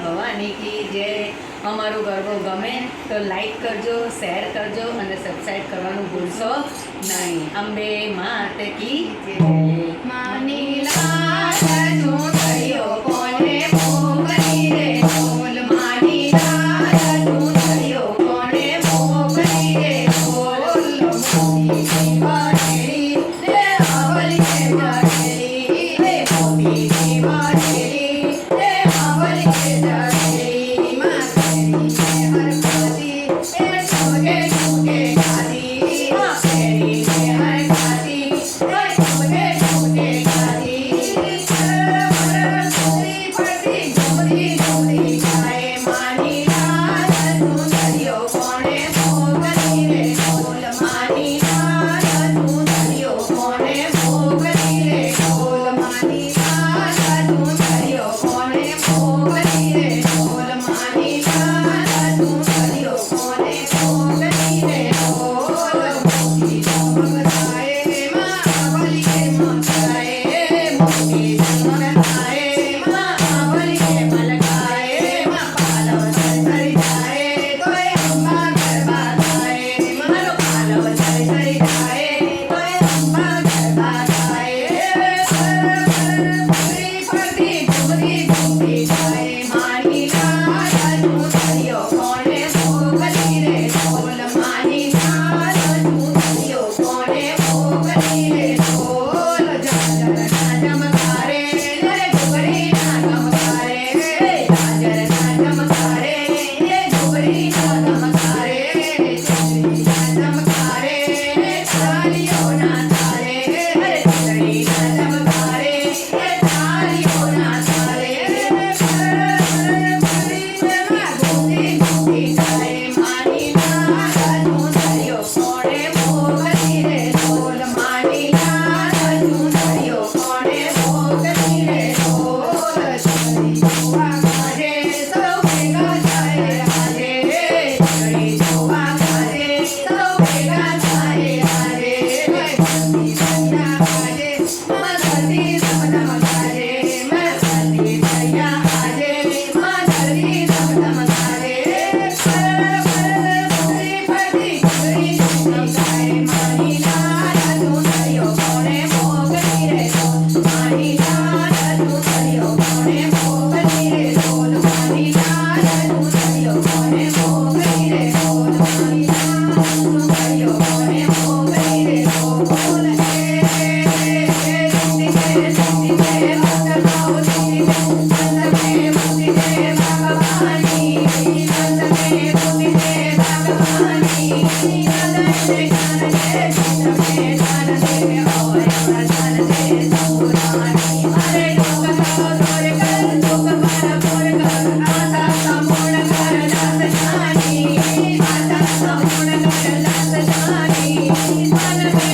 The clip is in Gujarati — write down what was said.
ભવાની કી જય અમારું ગરબો ગમે તો લાઈક કરજો શેર કરજો અને સબસ્ક્રાઈબ કરવાનું ભૂલશો નહીં અંબે માત કી જય માની લાલ Thank you.